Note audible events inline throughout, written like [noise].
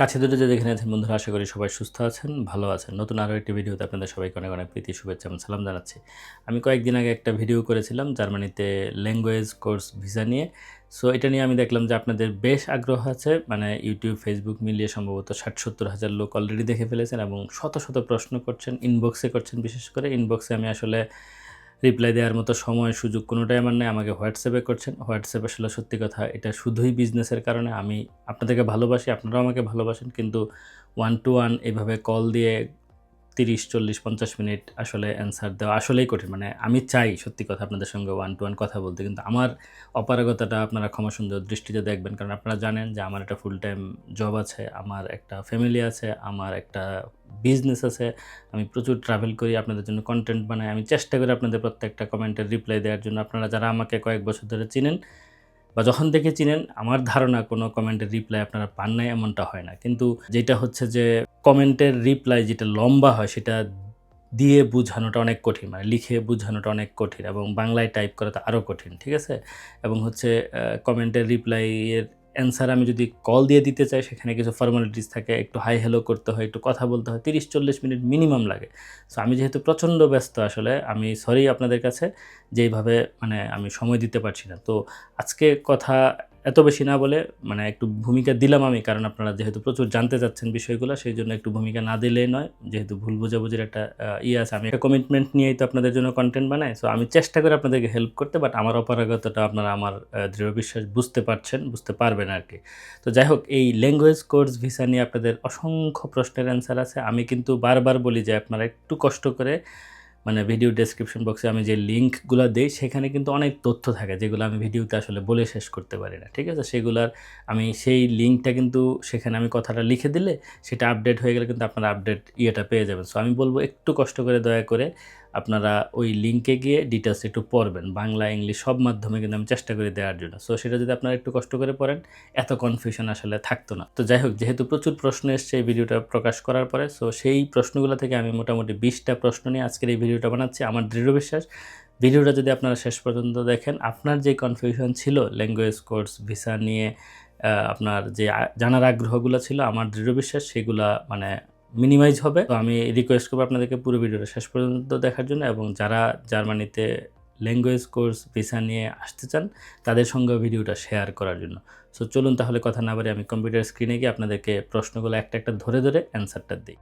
কাছে দূরে যে যেখানে আছেন বন্ধুরা, আশা করি সবাই সুস্থ আছেন, ভালো আছেন। নতুন আরও একটি ভিডিওতে আপনাদের সবাইকে অনেক অনেক প্রীতি, শুভেচ্ছা এবং সালাম জানাচ্ছি। আমি কয়েকদিন আগে একটা ভিডিও করেছিলাম জার্মানিতে ল্যাঙ্গুয়েজ কোর্স ভিসা নিয়ে। সো এটা নিয়ে আমি দেখলাম যে আপনাদের বেশ আগ্রহ আছে মানে ইউটিউব ফেসবুক মিলিয়ে সম্ভবত ষাট সত্তর হাজার লোক অলরেডি দেখে ফেলেছেন এবং শত শত প্রশ্ন করছেন ইনবক্সে করছেন বিশেষ করে। ইনবক্সে আমি আসলে রিপ্লাই দেওয়ার মতো সময় সুযোগ কোনোটাই আমার নেই। আমাকে হোয়াটসঅ্যাপে করছেন। হোয়াটসঅ্যাপ আসলে সত্যি কথা, এটা শুধুই বিজনেসের কারণে আমি আপনাদেরকে ভালোবাসি, আপনারাও আমাকে ভালোবাসেন, কিন্তু ওয়ান টু ওয়ান এভাবে কল দিয়ে তিরিশ, চল্লিশ, পঞ্চাশ মিনিট আসলে অ্যান্সার দেওয়া আসলেই কঠিন। মানে আমি চাই সত্যি কথা আপনাদের সঙ্গে ওয়ান টু ওয়ান কথা বলতে, কিন্তু আমার অপারগতাটা আপনারা ক্ষমা সুন্দর দৃষ্টিতে দেখবেন, কারণ আপনারা জানেন যে আমার একটা ফুল টাইম জব আছে, আমার একটা ফ্যামিলি আছে, আমার একটা বিজনেস আছে, আমি প্রচুর ট্রাভেল করি, আপনাদের জন্য কন্টেন্ট বানাই, আমি চেষ্টা করি আপনাদের প্রত্যেকটা কমেন্টের রিপ্লাই দেওয়ার জন্য। আপনারা যারা আমাকে কয়েক বছর ধরে চিনেন বা যখন থেকে চিনেন আমার ধারণা কোনো কমেন্টের রিপ্লাই আপনারা পান নাই, এমনটা হয় না। কিন্তু যেটা হচ্ছে যে, কমেন্টের রিপ্লাই যেটা লম্বা হয়, সেটা দিয়ে বোঝানোটা অনেক কঠিন। মানে লিখে বোঝানোটা অনেক কঠিন এবং বাংলায় টাইপ করাটা আরও কঠিন, ঠিক আছে? এবং হচ্ছে কমেন্টের রিপ্লাইয়ের অ্যান্সার আমি যদি কল দিয়ে দিতে চাই, সেখানে কিছু ফর্মালিটিস থাকে, একটু হাই হ্যালো করতে হয়, একটু কথা বলতে হয় তিরিশ চল্লিশ মিনিট মিনিমাম লাগে। সো আমি যেহেতু প্রচণ্ড ব্যস্ত আসলে, আমি সরি আপনাদের কাছে, যেইভাবে মানে আমি সময় দিতে পারছি না। তো আজকে কথা এত বেশি না বলে মানে একটু ভূমিকা দিলাম আমি, কারণ আপনারা যেহেতু প্রচুর জানতে চাচ্ছেন বিষয়গুলো, সেই জন্য একটু ভূমিকা না দিলেই নয়। যেহেতু ভুল বোঝাবুঝির একটা ইয়ে আছে, আমি একটা কমিটমেন্ট নিয়েই তো আপনাদের জন্য কন্টেন্ট বানাই সো আমি চেষ্টা করি আপনাদেরকে হেল্প করতে বাট আমার অপারগতাটা আপনারা আমার দৃঢ় বিশ্বাস বুঝতে পারছেন, বুঝতে পারবেন আর কি তো যাই হোক, এই ল্যাঙ্গুয়েজ কোর্স ভিসা নিয়ে আপনাদের অসংখ্য প্রশ্নের অ্যান্সার আছে। আমি কিন্তু বারবার বলি যে আপনারা একটু কষ্ট করে মানে ভিডিও ডেসক্রিপশন বক্সে আমি যে লিঙ্কগুলো দিই, সেখানে কিন্তু অনেক তথ্য থাকে যেগুলো আমি ভিডিওতে আসলে বলে শেষ করতে পারি না, ঠিক আছে? সেগুলার আমি সেই লিঙ্কটা কিন্তু সেখানে আমি কথাটা লিখে দিলে সেটা আপডেট হয়ে গেলে কিন্তু আপনারা আপডেট ইয়েটা পেয়ে যাবেন। সো আমি বলব একটু কষ্ট করে দয়া করে আপনারা ওই লিঙ্কে গিয়ে ডিটেলস একটু পড়বেন। বাংলা ইংলিশ সব মাধ্যমে কিন্তু আমি চেষ্টা করে দেওয়ার জন্য। সো সেটা যদি আপনারা একটু কষ্ট করে পড়েন, এত কনফিউশন আসলে থাকতো না। তো যাই হোক, যেহেতু প্রচুর প্রশ্ন এসছে এই ভিডিওটা প্রকাশ করার পরে সো সেই প্রশ্নগুলো থেকে আমি মোটামুটি বিশটা প্রশ্ন নিয়ে আজকের এই ভিডিওটা বানাচ্ছি। আমার দৃঢ় বিশ্বাস, ভিডিওটা যদি আপনারা শেষ পর্যন্ত দেখেন, আপনার যে কনফিউশন ছিল ল্যাঙ্গুয়েজ কোর্স ভিসা নিয়ে আপনার যে জানার আগ্রহগুলো ছিল, আমার দৃঢ় বিশ্বাস সেগুলা মানে মিনিমাইজ হবে। তো আমি রিকোয়েস্ট করব আপনাদেরকে পুরো ভিডিওটা শেষ পর্যন্ত দেখার জন্য এবং যারা জার্মানিতে ল্যাঙ্গুয়েজ কোর্স ভিসা নিয়ে আসতে চান, তাদের সঙ্গে ভিডিওটা শেয়ার করার জন্য। সো চলুন তাহলে কথা না বলে আমি কম্পিউটার স্ক্রিনে গিয়ে আপনাদেরকে প্রশ্নগুলো একটা একটা ধরে ধরে অ্যান্সারটা দিই।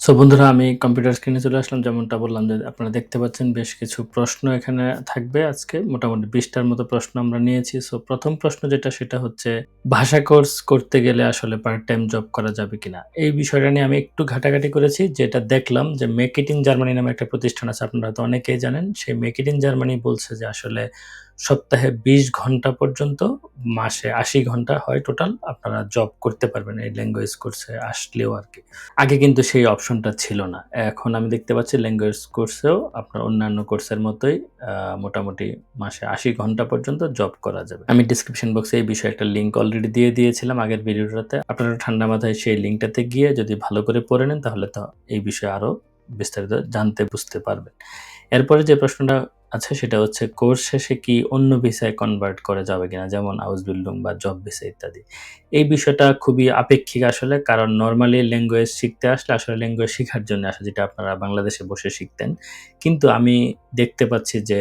সো বন্ধুরা, আমি কম্পিউটার স্ক্রিনে চলে আসলাম। যেমনটা বললাম যে আপনারা দেখতে পাচ্ছেন বেশ কিছু প্রশ্ন এখানে থাকবে আজকে। মোটামুটি বিশটার মতো প্রশ্ন আমরা নিয়েছি। সো প্রথম প্রশ্ন যেটা, সেটা হচ্ছে, ভাষা কোর্স করতে গেলে আসলে পার্ট টাইম জব করা যাবে কিনা? এই বিষয়টা নিয়ে আমি একটু ঘাটাঘাটি করেছি। যেটা দেখলাম যে মেক ইট ইন জার্মানি নামে একটা প্রতিষ্ঠান আছে, আপনারা তো অনেকেই জানেন। সেই মেক ইট ইন জার্মানি বলছে যে আসলে সপ্তাহে বিশ ঘণ্টা পর্যন্ত, মাসে আশি ঘণ্টা হয় টোটাল আপনারা জব করতে পারবেন এই ল্যাঙ্গুয়েজ কোর্সে আসলেও আর কি। আগে কিন্তু সেই অপশনটা ছিল না। এখন আমি দেখতে পাচ্ছি ল্যাঙ্গুয়েজ কোর্সেও আপনার অন্যান্য কোর্সের মতোই মোটামুটি মাসে আশি ঘণ্টা পর্যন্ত জব করা যাবে। আমি ডিসক্রিপশন বক্সে এই বিষয়ে একটা লিঙ্ক অলরেডি দিয়ে দিয়েছিলাম আগের ভিডিওটাতে আপনারা ঠান্ডা মাথায় সেই লিঙ্কটাতে গিয়ে যদি ভালো করে পড়ে নেন, তাহলে তো এই বিষয়ে আরও বিস্তারিত জানতে, বুঝতে পারবেন। এরপরে যে প্রশ্নটা আছে সেটা হচ্ছে, কোর্স শেষে কি অন্য ভিসায় কনভার্ট করা যাবে কিনা? যেমন হাউস বিল্ডিং বা জব ভিসা ইত্যাদি। এই বিষয়টা খুবই আপেক্ষিক আসলে, কারণ নর্মালি ল্যাঙ্গুয়েজ শিখতে আসলে আসলে ল্যাঙ্গুয়েজ শেখার জন্য আসলে যেটা আপনারা বাংলাদেশে বসে শিখতেন। কিন্তু আমি দেখতে পাচ্ছি যে,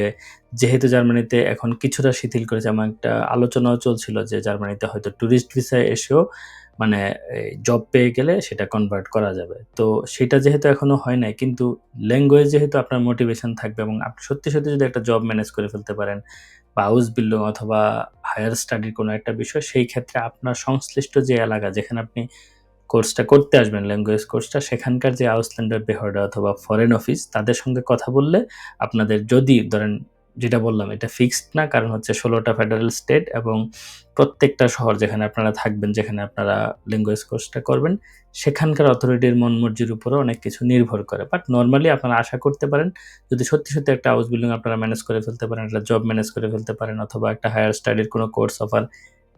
যেহেতু জার্মানিতে এখন কিছুটা শিথিল করেছে আমার একটা আলোচনাও চলছিল যে, জার্মানিতে হয়তো ট্যুরিস্ট ভিসায় এসেও মানে জব পেয়ে গেলে সেটা কনভার্ট করা যাবে। তো সেটা যেহেতু এখনও হয় নাই, কিন্তু ল্যাঙ্গুয়েজ যেহেতু আপনার মোটিভেশন থাকবে এবং আপনি সত্যি সত্যি যদি একটা জব ম্যানেজ করে ফেলতে পারেন বা হাউস বিল্ডিং অথবা হায়ার স্টাডির কোনো একটা বিষয়, সেই ক্ষেত্রে আপনার সংশ্লিষ্ট যে এলাকা যেখানে আপনি কোর্সটা করতে আসবেন ল্যাঙ্গুয়েজ কোর্সটা সেখানকার যে আউসল্যান্ডার বেহর্ডা অথবা ফরেন অফিস তাদের সঙ্গে কথা বললে আপনাদের যদি ধরেন যেটা বললাম, এটা ফিক্সড না, কারণ হচ্ছে ষোলোটা ফেডারেল স্টেট এবং প্রত্যেকটা শহর যেখানে আপনারা থাকবেন, যেখানে আপনারা ল্যাঙ্গুয়েজ কোর্সটা করবেন, সেখানকার অথরিটির মন মর্জির উপরে অনেক কিছু নির্ভর করে। বাট নর্মালি আপনারা আশা করতে পারেন, যদি সত্যি সত্যি একটা হাউস বিল্ডিং আপনারা ম্যানেজ করে ফেলতে পারেন, একটা জব ম্যানেজ করে ফেলতে পারেন, অথবা একটা হায়ার স্টাডির কোনো কোর্স অফার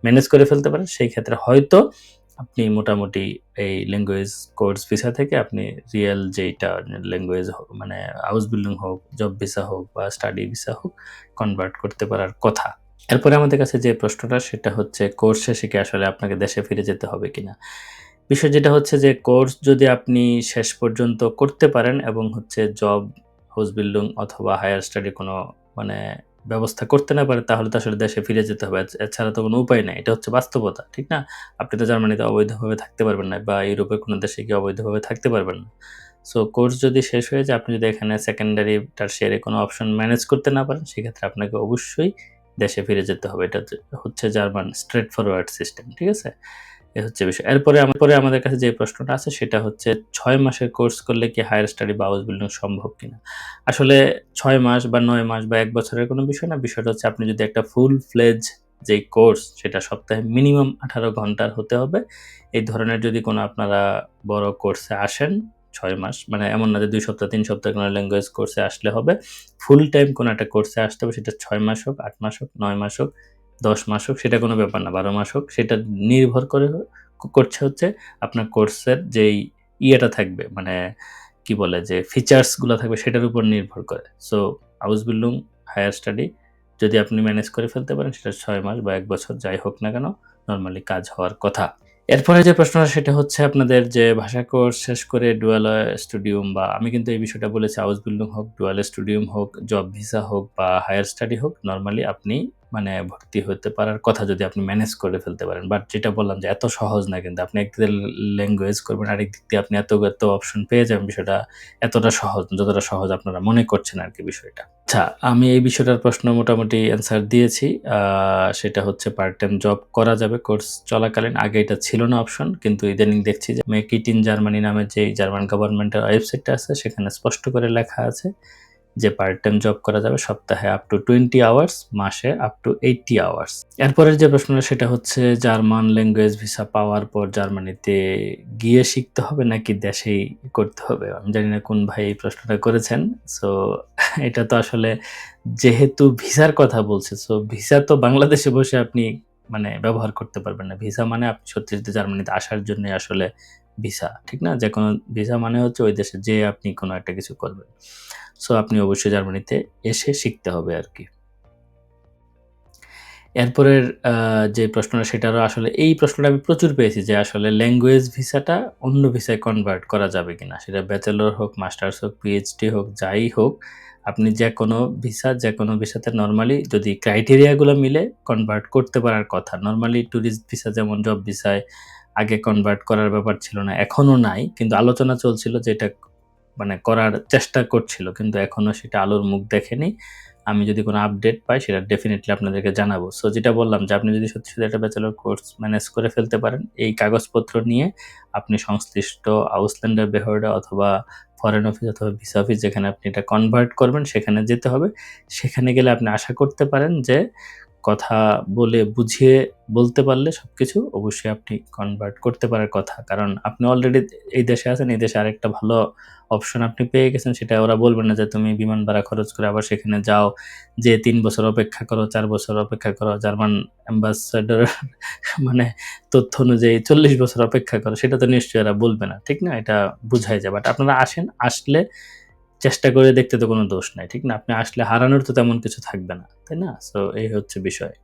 ম্যানেজ করে ফেলতে পারেন, সেই ক্ষেত্রে হয়তো আপনি মোটামুটি এই ল্যাঙ্গুয়েজ কোর্স ভিসা থেকে আপনি রিয়েল যেটা ল্যাঙ্গুয়েজ মানে হাউস বিল্ডিং হোক জব ভিসা হোক বা স্টাডি ভিসা হোক কনভার্ট করতে পারার কথা। এরপরে আমাদের কাছে যে প্রশ্নটা, সেটা হচ্ছে কোর্স শেষে কি আসলে আপনাকে দেশে ফিরে যেতে হবে কিনা? বিষয় যেটা হচ্ছে যে কোর্স যদি আপনি শেষ পর্যন্ত করতে পারেন এবং হচ্ছে জব হাউস বিল্ডিং অথবা হায়ার স্টাডি কোনো মানে ব্যবস্থা করতে না পারে, তাহলে তো আসলে দেশে ফিরে যেতে হবে। এছাড়া তো কোনো উপায় নেই, এটা হচ্ছে বাস্তবতা, ঠিক না? আপনি তো জার্মানিতে অবৈধভাবে থাকতে পারবেন না, বা ইউরোপের কোনো দেশে গিয়ে অবৈধভাবে থাকতে পারবেন না। সো, কোর্স যদি শেষ হয়ে যায়, আপনি যদি এখানে সেকেন্ডারি টার্সিয়ারি কোনো অপশন ম্যানেজ করতে না পারেন, সেক্ষেত্রে আপনাকে অবশ্যই দেশে ফিরে যেতে হবে। এটা হচ্ছে- জার্মান স্ট্রেট ফরওয়ার্ড সিস্টেম ঠিক আছে? এ হচ্ছে বিষয়। এরপরে পরে আমাদের কাছে যে প্রশ্নটা আছে, সেটা হচ্ছে ছয় মাসের কোর্স করলে কি হায়ার স্টাডি বা হাউস বিল্ডিং সম্ভব কিনা? আসলে ছয় মাস বা নয় মাস বা এক বছরের কোনো বিষয় না। বিষয়টা হচ্ছে আপনি যদি একটা ফুল ফ্লেজ যে কোর্স সেটা সপ্তাহে মিনিমাম আঠারো ঘণ্টার হতে হবে। এই ধরনের যদি কোনো আপনারা বড় কোর্সে আসেন, ছয় মাস মানে এমন না যে দুই সপ্তাহ, তিন সপ্তাহ কোনো ল্যাঙ্গুয়েজ কোর্সে আসলে হবে। ফুল টাইম কোনো একটা কোর্সে আসতে হবে, সেটা ছয় মাস হোক, আট মাস হোক, নয় মাস হোক দশ মাস হোক, সেটা কোনো ব্যাপার না, বারো মাস হোক, সেটা নির্ভর করে করছে হচ্ছে আপনার কোর্সের যেই ইয়েটা থাকবে মানে কি বলে যে ফিচার্সগুলো থাকবে, সেটার উপর নির্ভর করে। So house building higher study যদি আপনি ম্যানেজ করে ফেলতে পারেন, সেটা ছয় মাস বা এক বছর যাই হোক না কেন নর্মালি কাজ হওয়ার কথা। এরপরে যে প্রশ্নটা, সেটা হচ্ছে আপনাদের যে ভাষা কোর্স শেষ করে ডুয়াল স্টুডিয়াম বা আমি কিন্তু এই বিষয়টা বলেছি হাউস বিল্ডিং হোক ডুয়াল স্টুডিয়াম হোক জব ভিসা হোক বা হায়ার স্টাডি হোক নর্মালি আপনি মানে ভর্তি হতে পারার কথা যদি আপনি ম্যানেজ করে ফেলতে পারেন। বাট যেটা বললাম যে এত সহজ না কিন্তু আপনি একদিকে ল্যাঙ্গুয়েজ করবেন আরেক দিক দিয়ে আপনি এত এত অপশন পেয়ে যাবেন বিষয়টা এতটা সহজ, যতটা সহজ আপনারা মনে করছেন আর কি বিষয়টা। আচ্ছা আমি এই বিষয়টার প্রশ্ন মোটামুটি অ্যান্সার দিয়েছি। সেটা হচ্ছে পার্ট টাইম জব করা যাবে কোর্স চলাকালীন। আগে এটা ছিল না অপশন কিন্তু ইদানিং দেখছি যে মেক ইট ইন জার্মানি নামে যে জার্মান গভর্নমেন্টের ওয়েবসাইটটা আছে, সেখানে স্পষ্ট করে লেখা আছে। যে পার্ট টাইম জব করা যাবে সপ্তাহে আপ টু টোয়েন্টি আওয়ার্স মাসে আপ টু এইটটি আওয়ার্স এরপরের যে প্রশ্নটা, সেটা হচ্ছে জার্মান ল্যাঙ্গুয়েজ ভিসা পাওয়ার পর জার্মানিতে গিয়ে শিখতে হবে নাকি দেশেই করতে হবে? আমি জানি না কোন ভাই এই প্রশ্নটা করেছেন। সো এটা তো আসলে যেহেতু ভিসার কথা বলছে সো ভিসা তো বাংলাদেশে বসে আপনি মানে ব্যবহার করতে পারবেন না। ভিসা মানে আপনি সত্যি সত্যি জার্মানিতে আসার জন্য আসলে ভিসা, ঠিক না? যে কোনো ভিসা মানে হচ্ছে ওই দেশে যে আপনি কোনো একটা কিছু করবেন। সো আপনি অবশ্যই জার্মানিতে এসে শিখতে হবে আর কি। এরপরের যে প্রশ্নটা সেটারও আসলে এই প্রশ্নটা আমি প্রচুর পেয়েছি যে আসলে ল্যাঙ্গুয়েজ ভিসাটা অন্য ভিসায় কনভার্ট করা যাবে কিনা। সেটা ব্যাচেলর হোক মাস্টার্স হোক পিএইচডি হোক, যাই হোক, আপনি যে কোনো ভিসা যে কোনো ভিসাতে নর্মালি যদি ক্রাইটেরিয়াগুলো মিলে কনভার্ট করতে পারার কথা নর্মালি ট্যুরিস্ট ভিসা যেমন জব ভিসায় আগে কনভার্ট করার ব্যাপার ছিল না এখনও নাই। কিন্তু আলোচনা চলছিল যে এটা মানে করার চেষ্টা করছিল, কিন্তু এখনও সেটা আলোর মুখ দেখেনি। আমি যদি কোনো আপডেট পাই, সেটা ডেফিনেটলি আপনাদেরকে জানাব। সো যেটা বললাম যে, আপনি যদি সত্যি সত্যি একটা ব্যাচেলর কোর্স ম্যানেজ করে ফেলতে পারেন, এই কাগজপত্র নিয়ে আপনি সংশ্লিষ্ট আউসল্যান্ডার বেহর্ডে অথবা ফরেন অফিস অথবা ভিসা অফিস যেখানে আপনি এটা কনভার্ট করবেন, সেখানে যেতে হবে। সেখানে গেলে আপনি আশা করতে পারেন যে কথা বলে বুঝিয়ে বলতে পারলে সব কিছু অবশ্যই আপনি কনভার্ট করতে পারার কথা। কারণ আপনি অলরেডি এই দেশে আছেন, এই দেশে আরেকটা ভালো অপশন আপনি পেয়ে গেছেন, সেটা ওরা বলবে না যে তুমি বিমান ভাড়া খরচ করে আবার সেখানে যাও, যে তিন বছর অপেক্ষা করো, চার বছর অপেক্ষা করো, জার্মান অ্যাম্বাসাডার [laughs] মানে তথ্য অনুযায়ী চল্লিশ বছর অপেক্ষা করো, সেটা তো নিশ্চয়ই এরা বলবে না, ঠিক না? এটা বুঝাই যায়। বাট আপনারা আসেন, আসলে চেষ্টা করে দেখতে তো কোনো দোষ নাই, ঠিক না? আপনি আসলে হারানোর তো তেমন কিছু থাকবে না, তাই না? সো এই হচ্ছে বিষয়।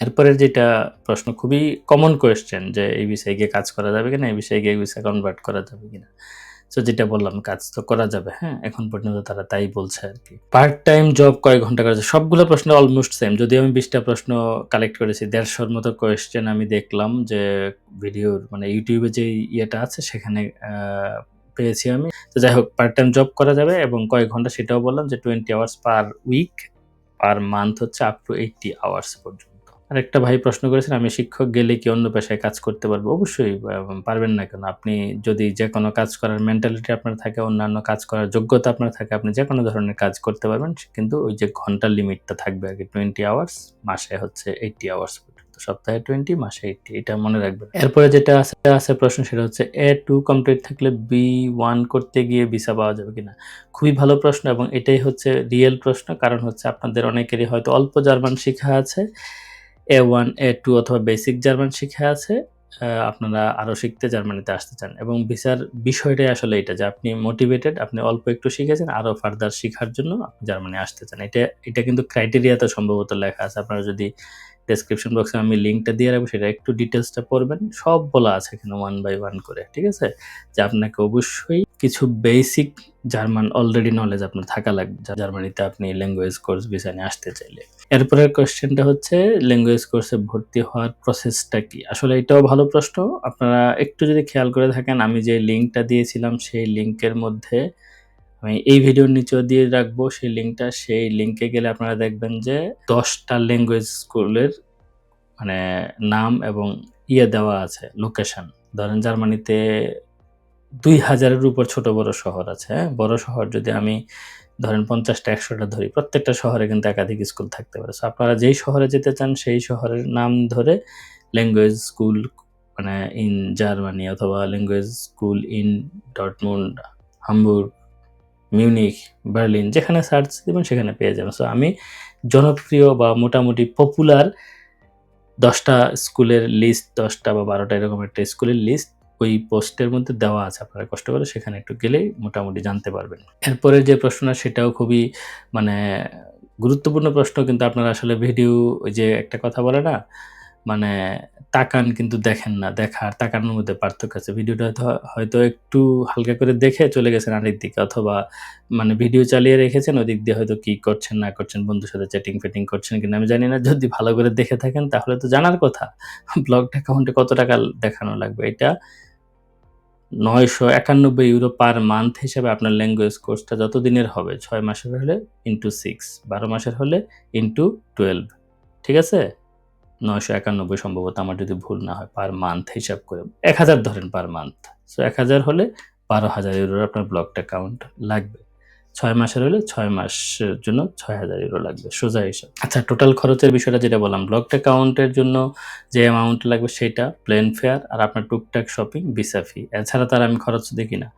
এরপরে যেটা প্রশ্ন, খুবই কমন কোয়েশ্চেন যে এই বিষয়ে গিয়ে কাজ করা যাবে কিনা, এই বিষয়ে গিয়ে ভিসা কনভার্ট করা যাবে কিনা। সো যেটা বললাম, কাজ তো করা যাবে হ্যাঁ? এখন পর্যন্ত তারা তাই বলছে আর কি। পার্ট টাইম জব কয়েক ঘণ্টা করা যায়? সবগুলো প্রশ্ন অলমোস্ট সেম যদি আমি বিশটা প্রশ্ন কালেক্ট করেছি, দেড়শোর মতো কোয়েশ্চেন আমি দেখলাম যে ভিডিওর মানে ইউটিউবে যে ইয়েটা আছে, সেখানে পেয়েছি আমি। তো যাই হোক পার্ট টাইম জব করা যাবে এবং কয়েক ঘণ্টা সেটাও বললাম যে twenty hours per week per month হচ্ছে আপ টু এইটটি আওয়ার্স পর্যন্ত। আর একটা ভাই প্রশ্ন করেছেন, আমি শিক্ষক গেলে কি অন্য পেশায় কাজ করতে পারব? অবশ্যই পারবেন না কেন? আপনি যদি যে কোনো কাজ করার মেন্টালিটি আপনার থাকে, অন্যান্য কাজ করার যোগ্যতা আপনার থাকে, আপনি যে কোনো ধরনের কাজ করতে পারবেন, কিন্তু ওই যে ঘণ্টার লিমিটটা থাকবে আর কি টোয়েন্টি আওয়ার্স মাসে হচ্ছে এইটটি আওয়ার্স সপ্তাহে টোয়েন্টি মাসে এইটটি এটা মনে রাখবেন। এরপরে যেটা আছে আছে প্রশ্ন, সেটা হচ্ছে এ টু কমপ্লিট থাকলে বি ওয়ান করতে গিয়ে ভিসা পাওয়া যাবে কিনা? খুবই ভালো প্রশ্ন এবং এটাই হচ্ছে রিয়েল প্রশ্ন, কারণ হচ্ছে আপনাদের অনেকেরই হয়তো অল্প জার্মান শেখা আছে। এ ওয়ান এ টু অথবা বেসিক জার্মান শিখে আছে আপনারা আরও শিখতে জার্মানিতে আসতে চান এবং ভিসার বিষয়টাই আসলে এটা যে আপনি মোটিভেটেড আপনি অল্প একটু শিখেছেন আরও ফার্দার শেখার জন্য আপনি জার্মানি আসতে চান। এটা এটা কিন্তু ক্রাইটেরিয়াতে সম্ভবত লেখা আছে। আপনারা যদি ডেসক্রিপশন বক্সে আমি লিঙ্কটা দিয়ে রাখব, সেটা একটু ডিটেলসটা পড়বেন, সব বলা আছে এখানে ওয়ান বাই ওয়ান করে, ঠিক আছে? যে আপনাকে অবশ্যই কিছু বেসিক জার্মান অলরেডি নলেজ আপনার থাকা লাগবে জার্মানিতে আপনি ল্যাঙ্গুয়েজ কোর্স ভিসা নিয়ে আসতে চাইলে। এরপরের কোয়েশ্চেনটা হচ্ছে ল্যাঙ্গুয়েজ কোর্সে ভর্তি হওয়ার প্রসেসটা কি? আসলে এটাও ভালো প্রশ্ন, আপনারা একটু যদি খেয়াল করে থাকেন, আমি যে লিঙ্কটা দিয়েছিলাম, সেই লিঙ্কের মধ্যে আমি এই ভিডিওর নিচেও দিয়ে রাখব সেই লিঙ্কটা সেই লিঙ্কে গেলে আপনারা দেখবেন যে দশটা ল্যাঙ্গুয়েজ স্কুলের মানে নাম এবং ইয়ে দেওয়া আছে লোকেশন ধরেন জার্মানিতে দুই হাজারের উপর ছোট বড় শহর আছে হ্যাঁ? বড় শহর যদি আমি ধরেন পঞ্চাশটা, একশোটা ধরি, প্রত্যেকটা শহরে কিন্তু একাধিক স্কুল থাকতে পারে। আপনারা যেই শহরে যেতে চান, সেই শহরের নাম ধরে ল্যাঙ্গুয়েজ স্কুল মানে ইন জার্মানি অথবা language school in Dortmund Hamburg Munich Berlin যেখানে সার্চ দেবেন সেখানে পেয়ে যাবেন। সো আমি জনপ্রিয় বা মোটামুটি পপুলার দশটা স্কুলের লিস্ট দশটা বা বারোটা এরকম একটা স্কুলের লিস্ট ওই পোস্টের মধ্যে দেওয়া আছে। আপনারা কষ্ট করে সেখানে একটু গেলেই মোটামুটি জানতে পারবেন। এরপরে যে প্রশ্নটা, সেটাও খুবই মানে গুরুত্বপূর্ণ প্রশ্ন, কিন্তু আপনারা আসলে ভিডিও ওই যে একটা কথা বলে না মানে তাকান কিন্তু দেখেন না, দেখা আর তাকানোর মধ্যে পার্থক্য আছে। ভিডিওটা হয়তো হয়তো একটু হালকা করে দেখে চলে গেছেন আরেক দিকে, অথবা মানে ভিডিও চালিয়ে রেখেছেন ওই দিক দিয়ে হয়তো কী করছেন, না করছেন, বন্ধুর সাথে চ্যাটিং ফেটিং করছেন কিনা আমি জানি না। যদি ভালো করে দেখে থাকেন, তাহলে তো জানার কথা। ব্লগ অ্যাকাউন্টে কত টাকা দেখানো লাগবে? এটা নয়শো একানব্বই ইউরো পার মান্থ হিসেবে আপনার ল্যাঙ্গুয়েজ কোর্সটা যত দিনের হবে, ছয় মাসের হলে ইন্টু সিক্স বারো মাসের হলে ইন্টু টুয়েলভ ঠিক আছে? নয়শো একানব্বই সম্ভবত আমার যদি ভুল না হয় পার মান্থ হিসাব করে। এক হাজার ধরেন পার মান্থ সো এক হাজার হলে বারো হাজার ইউরোর আপনার ব্লক অ্যাকাউন্ট লাগবে। ছয় মাসের হলে ছয় মাসের জন্য ছয় হাজার ইউরো লাগবে, সোজা হিসাব। আচ্ছা টোটাল খরচের বিষয়টা যেটা বললাম ব্লক অ্যাকাউন্টের জন্য যে অ্যামাউন্ট লাগবে সেটা প্লেন ফেয়ার আর আপনার টুকটাক শপিং ভিসা ফি এছাড়া তার আমি খরচ দেখি না।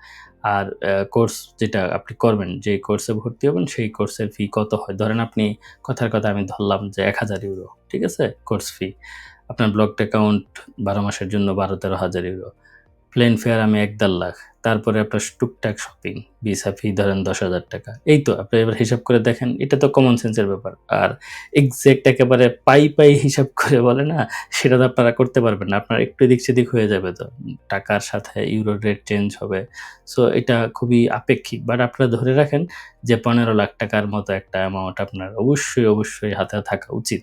আর কোর্স যেটা আপনি করবেন, যে কোর্সে ভর্তি হবেন, সেই কোর্সের ফি কত হয়? ধরেন আপনি, কথার কথা আমি ধরলাম যে এক হাজার ইউরো ঠিক আছে? কোর্স ফি আপনার ব্লকড অ্যাকাউন্ট বারো মাসের জন্য বারো তেরো হাজার ইউরো প্লেন ফেয়ার আমি এক দেড় লাখ। তারপরে আপনার টুকটাক শপিং ভিসা ফি ধরেন দশ হাজার টাকা। এই তো, আপনি এবার হিসাব করে দেখেন, এটা তো কমন সেন্সের ব্যাপার। আর এক্সাক্ট একেবারে পাই পাই হিসাব করে বলে না, সেটা তো আপনারা করতে পারবেন না। আপনার একটু এদিক সেদিক হয়ে যাবে তো। টাকার সাথে ইউরো রেট চেঞ্জ হবে। সো এটা খুবই আপেক্ষিক। বাট আপনারা ধরে রাখেন যে পনেরো লাখ টাকার মতো একটা অ্যামাউন্ট আপনার অবশ্যই অবশ্যই হাতে থাকা উচিত।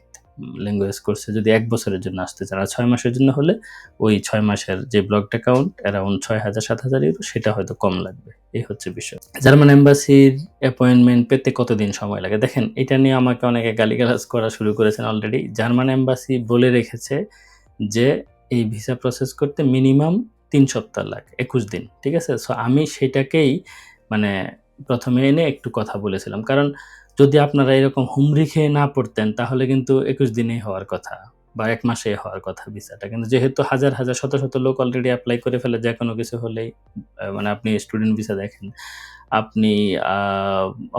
ল্যাঙ্গুয়েজ কোর্সে যদি এক বছরের জন্য আসতে চান, আর ছয় মাসের জন্য হলে ওই ছয় মাসের যে ব্লক অ্যাকাউন্ট অ্যারাউন্ড ছয় হাজার, সাত হাজার ইউরো সেটা হয়তো কম লাগবে। এই হচ্ছে বিষয়। জার্মান এম্বাসির অ্যাপয়েন্টমেন্ট পেতে কতদিন সময় লাগে? দেখেন, এটা নিয়ে আমাকে অনেকে গালিগালাজ করা শুরু করেছেন অলরেডি জার্মান এম্বাসি বলে রেখেছে যে, এই ভিসা প্রসেস করতে মিনিমাম তিন সপ্তাহ লাগে, একুশ দিন, ঠিক আছে? সো আমি সেটাকেই মানে প্রথমে এনে একটু কথা বলেছিলাম। কারণ যদি আপনারা এরকম হুমড়ি খেয়ে না পড়তেন, তাহলে কিন্তু একুশ দিনেই হওয়ার কথা বা এক মাসে হওয়ার কথা ভিসাটা। কিন্তু যেহেতু হাজার হাজার, শত শত লোক অলরেডি অ্যাপ্লাই করে ফেলে, যে কোনো কিছু হলেই মানে আপনি স্টুডেন্ট ভিসা দেখেন, আপনি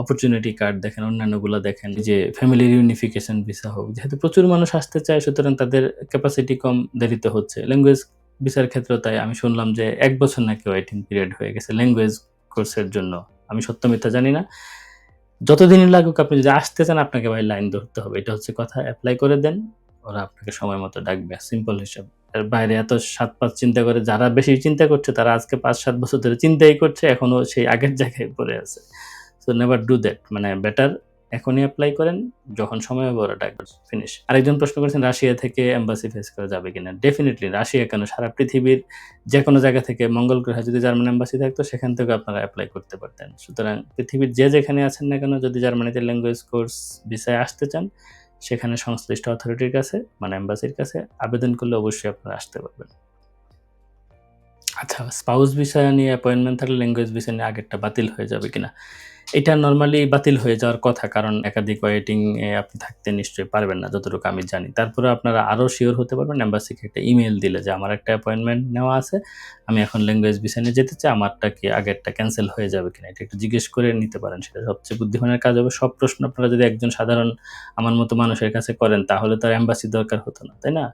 অপরচুনিটি কার্ড দেখেন, অন্যান্যগুলো দেখেন যে ফ্যামিলি ইউনিফিকেশন ভিসা হোক, যেহেতু প্রচুর মানুষ আসতে চায়, সুতরাং তাদের ক্যাপাসিটি কম দেরিতে হচ্ছে। ল্যাঙ্গুয়েজ ভিসার ক্ষেত্রে তাই, আমি শুনলাম যে এক বছর নাকি ওয়েটিং পিরিয়ড হয়ে গেছে ল্যাঙ্গুয়েজ কোর্সের জন্য। আমি সত্য মিথ্যা জানি না। যতদিনই লাগুক আপনি যদি আসতে চান, আপনাকে ভাই লাইন ধরতে হবে। এটা হচ্ছে কথা অ্যাপ্লাই করে দেন। ওরা আপনাকে সময় মতো ডাকবে। সিম্পল হিসাব। এর বাইরে এত সাত পাঁচ চিন্তা করে, যারা বেশি চিন্তা করছে, তারা আজকে পাঁচ সাত বছর ধরে চিন্তাই করছে এখনও সেই আগের জায়গায় পড়ে আছে। সো নেভার ডু দ্যাট মানে বেটার এখনই অ্যাপ্লাই করেন, যখন সময় হবে ওরা ডাকবে ফিনিশ আরেকজন প্রশ্ন করেছেন, রাশিয়া থেকে এম্বাসি ফেস করা যাবে কিনা? ডেফিনেটলি রাশিয়া কেন? সারা পৃথিবীর যে কোনো জায়গা থেকে মঙ্গল গ্রহে যদি জার্মান এম্বাসি থাকতো, সেখান থেকে আপনারা অ্যাপ্লাই করতে পারতেন। সুতরাং পৃথিবীর যে যেখানে আছেন না কেন, যদি জার্মানিতে ল্যাঙ্গুয়েজ কোর্স বিষয়ে আসতে চান, সেখানে সংশ্লিষ্ট অথরিটির কাছে মানে এম্বাসির কাছে আবেদন করলে অবশ্যই আপনারা আসতে পারবেন। আচ্ছা স্পাউস বিষয় নিয়ে অ্যাপয়েন্টমেন্ট থাকলে ল্যাঙ্গুয়েজ বিষয় নিয়ে আগেরটা বাতিল হয়ে যাবে কিনা? এটা নর্মালি বাতিল হয়ে যাওয়ার কথা, কারণ একাধিক ওয়েটিং এ আপনি থাকতে নিশ্চয়ই পারবেন না, যতটুকু আমি জানি। তারপরে আপনারা আরও শিওর হতে পারবেন এম্বাসিকে একটা ইমেল দিলে যে, আমার একটা অ্যাপয়েন্টমেন্ট নেওয়া আছে, আমি এখন ল্যাঙ্গুয়েজ বিষয় যেতে চাই, আমারটা কি আগেরটা ক্যান্সেল হয়ে যাবে কিনা? এটা একটু জিজ্ঞেস করে নিতে পারেন, সেটা সবচেয়ে বুদ্ধিমানের কাজ হবে। সব প্রশ্ন আপনারা যদি একজন সাধারণ, আমার মতো মানুষের কাছে করেন, তাহলে তার অ্যাম্বাসি দরকার হতো না, তাই না?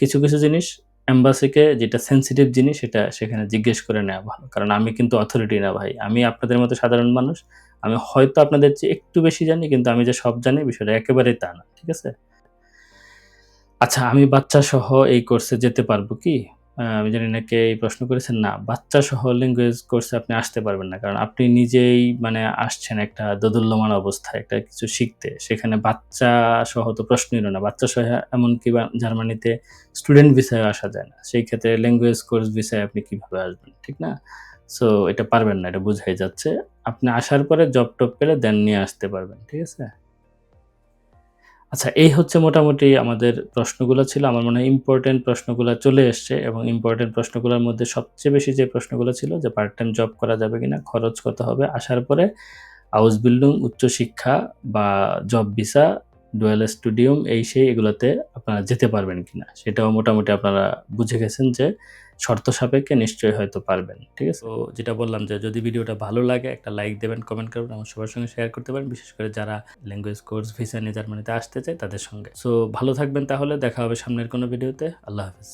কিছু কিছু জিনিস অ্যাম্বাসিকে যেটা সেন্সিটিভ জিনিস, সেটা সেখানে জিজ্ঞেস করে নেওয়া ভালো, কারণ আমি কিন্তু অথরিটি না ভাই। আমি আপনাদের মতো সাধারণ মানুষ আমি হয়তো আপনাদের চেয়ে একটু বেশি জানি কিন্তু আমি যে সব জানি বিষয়টা একেবারেই তা না ঠিক আছে আচ্ছা আমি বাচ্চা সহ এই কোর্সে যেতে পারব কি? আমি জানি না কে এই প্রশ্ন করেছেন। না, বাচ্চা সহ ল্যাঙ্গুয়েজ কোর্সে আপনি আসতে পারবেন না। কারণ আপনি নিজেই মানে আসছেন একটা দোদুল্যমান অবস্থায় একটা কিছু শিখতে। সেখানে বাচ্চা সহ তো প্রশ্নই না। বাচ্চা সহ এমনকি জার্মানিতে স্টুডেন্ট ভিসায় আসা যায় না। সেই ক্ষেত্রে ল্যাঙ্গুয়েজ কোর্স ভিসায় আপনি কীভাবে আসবেন, ঠিক না? সো এটা পারবেন না, এটা বোঝাই যাচ্ছে। আপনি আসার পরে জব টপ পেলে দেন নিয়ে আসতে পারবেন, ঠিক আছে? আচ্ছা এই হচ্ছে মোটামুটি আমাদের প্রশ্নগুলো ছিল। আমার মনে হয় ইম্পর্টেন্ট প্রশ্নগুলো চলে এসছে এবং ইম্পর্টেন্ট প্রশ্নগুলোর মধ্যে সবচেয়ে বেশি যে প্রশ্নগুলো ছিল যে পার্ট টাইম জব করা যাবে কিনা, খরচ কত হবে, আসার পরে হাউস বিল্ডিং উচ্চশিক্ষা বা জব ভিসা, ডুয়াল স্টুডিয়াম এই সেই এগুলোতে আপনারা যেতে পারবেন কিনা? সেটাও মোটামুটি আপনারা বুঝে গেছেন যে শর্ত সাপেক্ষে নিশ্চয়ই হয়তো পারবেন। ঠিক আছে? তো যেটা বললাম যে যদি ভিডিওটা ভালো লাগে একটা লাইক দেবেন, কমেন্ট করবেন আমার সবার সঙ্গে শেয়ার করতে পারেন। বিশেষ করে যারা ল্যাঙ্গুয়েজ কোর্স ভিসা নিয়ে জার্মানিতে আসতে চায় তাদের সঙ্গে। সো ভালো থাকবেন তাহলে দেখা হবে সামনের কোনো ভিডিওতে। আল্লাহ হাফেজ।